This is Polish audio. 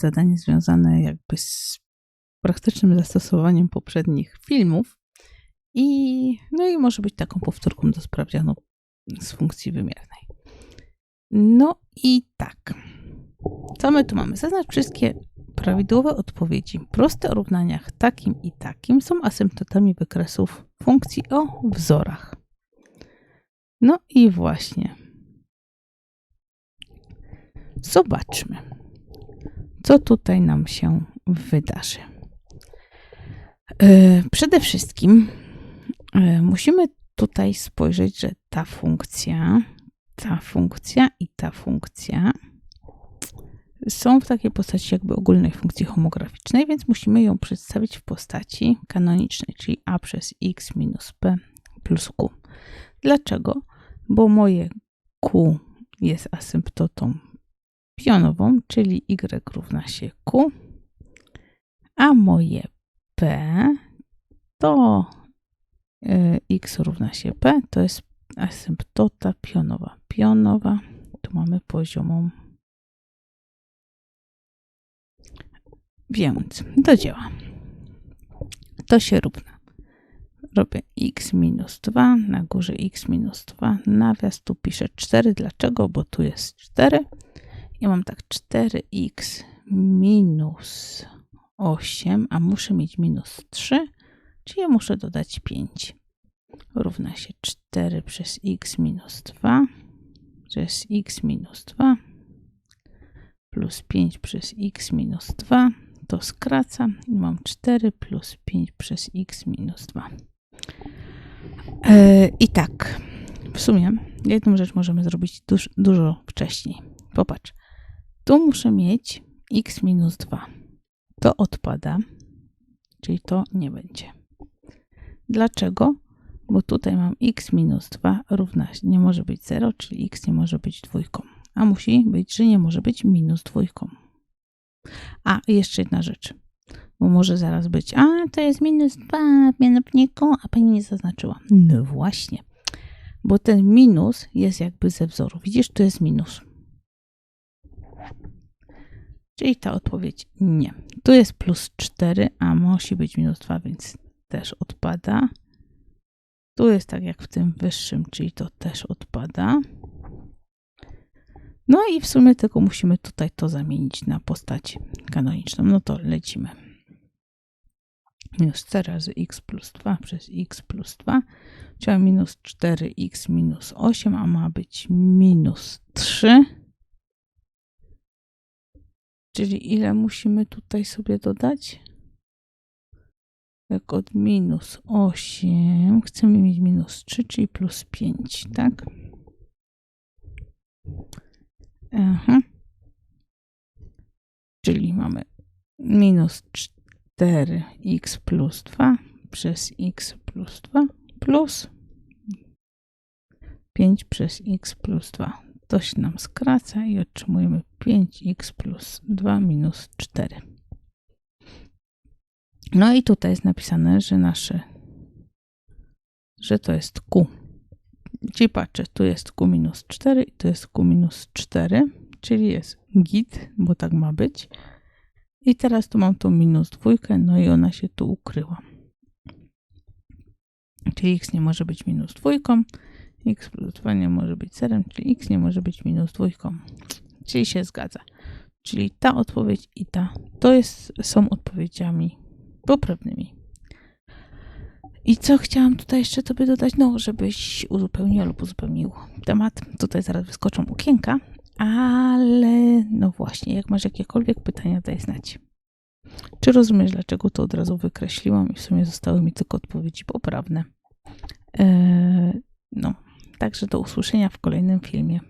zadanie związane jakby z praktycznym zastosowaniem poprzednich filmów i no i może być taką powtórką do sprawdzianu z funkcji wymiernej. No i tak. Co my tu mamy? Zaznacz wszystkie prawidłowe odpowiedzi. Proste o równaniach takim i takim są asymptotami wykresów funkcji o wzorach. No i właśnie. Zobaczmy, co tutaj nam się wydarzy. E, przede wszystkim e, musimy tutaj spojrzeć, że ta funkcja, ta funkcja i ta funkcja są w takiej postaci jakby ogólnej funkcji homograficznej, więc musimy ją przedstawić w postaci kanonicznej, czyli a przez x minus p plus q. Dlaczego? Bo moje q jest asymptotą pionową, czyli y równa się q, a moje p to y, x równa się p, to jest asymptota pionowa. Pionowa, tu mamy poziomą Więc do dzieła. To się równa. Robię x minus 2, na górze x minus 2, nawias, tu piszę 4. Dlaczego? Bo tu jest 4. Ja mam tak 4x minus 8, a muszę mieć minus 3, czyli ja muszę dodać 5. Równa się 4 przez x minus 2 przez x minus 2 plus 5 przez x minus 2 to skracam i mam 4 plus 5 przez x minus 2. E, I tak, w sumie jedną rzecz możemy zrobić duż, dużo wcześniej. Popatrz, tu muszę mieć x minus 2. To odpada, czyli to nie będzie. Dlaczego? Bo tutaj mam x minus 2 równa się, nie może być 0, czyli x nie może być dwójką. A musi być, że nie może być minus dwójką. A, jeszcze jedna rzecz. Bo może zaraz być, a to jest minus 2 w mianowniku, a pani nie zaznaczyła. No właśnie. Bo ten minus jest jakby ze wzoru. Widzisz, tu jest minus. Czyli ta odpowiedź nie. Tu jest plus 4, a musi być minus 2, więc też odpada. Tu jest tak jak w tym wyższym, czyli to też odpada. No i w sumie tylko musimy tutaj to zamienić na postać kanoniczną. No to lecimy. Minus 4 razy x plus 2 przez x plus 2. Chciałem minus 4x minus 8, a ma być minus 3. Czyli ile musimy tutaj sobie dodać? Jak od minus 8 chcemy mieć minus 3, czyli plus 5, tak? Aha. Czyli mamy minus 4x plus 2 przez x plus 2 plus 5 przez x plus 2. To się nam skraca i otrzymujemy 5x plus 2 minus 4. No i tutaj jest napisane, że nasze, że to jest q. Czyli patrzę, tu jest Q minus 4 i tu jest Q minus 4, czyli jest git, bo tak ma być. I teraz tu mam tą minus dwójkę, no i ona się tu ukryła. Czyli x nie może być minus dwójką, x plus 2 nie może być zerem, czyli x nie może być minus dwójką. Czyli się zgadza. Czyli ta odpowiedź i ta to jest, są odpowiedziami poprawnymi. I co chciałam tutaj jeszcze tobie dodać? No, żebyś uzupełniła lub uzupełnił temat. Tutaj zaraz wyskoczą okienka, ale no właśnie, jak masz jakiekolwiek pytania, daj znać. Czy rozumiesz, dlaczego to od razu wykreśliłam i w sumie zostały mi tylko odpowiedzi poprawne? Eee, no, także do usłyszenia w kolejnym filmie.